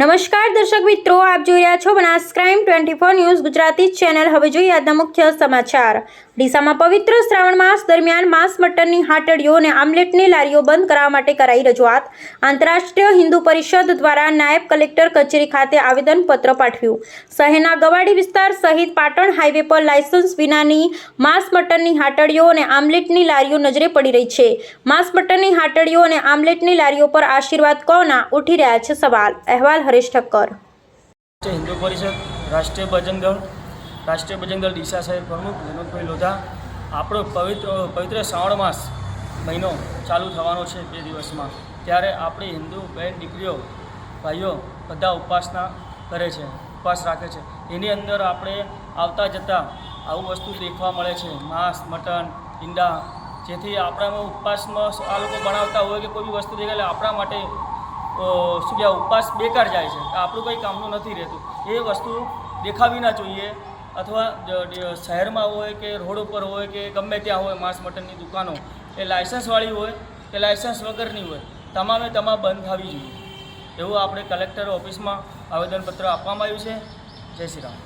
નમસ્કાર દર્શક મિત્રો, આપ જોઈ રહ્યા છો Banas crime twenty four news Gujarati channel. હવે જોઈએ આજના મુખ્ય સમાચાર. ડીસામાં પવિત્ર શ્રાવણ માસ દરમિયાન માંસ મટનની હાટડીઓ અને આમલેટની લારીઓ બંધ કરાવવા માટે કરાઈ રજૂઆત. આંતરરાષ્ટ્રીય હિન્દુ પરિષદ દ્વારા નાયબ કલેક્ટર કચેરી ખાતે આવેદનપત્ર પાઠવ્યું. શહેરના ગવાડી વિસ્તાર સહિત પાટણ હાઈવે પર લાયસન્સ વિનાની માંસ મટનની હાટડીઓ અને આમલેટની લારીઓ નજરે પડી રહી છે. માંસ મટનની હાટડીઓ અને આમલેટની લારીઓ પર આશીર્વાદ કોના? ઉઠી રહ્યા છે સવાલ. અહેવાલ હરેશ ઠક્કર. હિન્દુ પરિષદ, રાષ્ટ્રીય ભજન દળ, રાષ્ટ્રીય ભજન દળ ડીસા સાહેબ પ્રમુખ વિનોદભાઈ લોધા. આપણો પવિત્ર પવિત્ર શ્રાવણ માસ મહિનો ચાલુ થવાનો છે બે દિવસમાં. ત્યારે આપણી હિન્દુ બહેન દીકરીઓ, ભાઈઓ બધા ઉપાસના કરે છે, ઉપવાસ રાખે છે. એની અંદર આપણે આવતા જતાં આવું વસ્તુ દેખવા મળે છે. માંસ, મટન, ઈંડા, જેથી આપણામાં ઉપવાસમાં આ લોકો બનાવતા હોય કે કોઈ બી વસ્તુ દેખાય આપણા માટે શું કહેવાય, ઉપવાસ બેકાર જાય છે. આપણું કંઈ કામનું નથી રહેતું. એ વસ્તુ દેખાવી ના જોઈએ. અથવા શહેરમાં હોય કે રોડ ઉપર હોય કે ગમે ત્યાં હોય માંસ મટનની દુકાનો, એ લાયસન્સવાળી હોય કે લાયસન્સ વગરની હોય, તમામે તમામ બંધ થવી જોઈએ. એવું આપણે કલેક્ટર ઓફિસમાં આવેદનપત્ર આપવામાં આવ્યું છે. જય શ્રી રામ.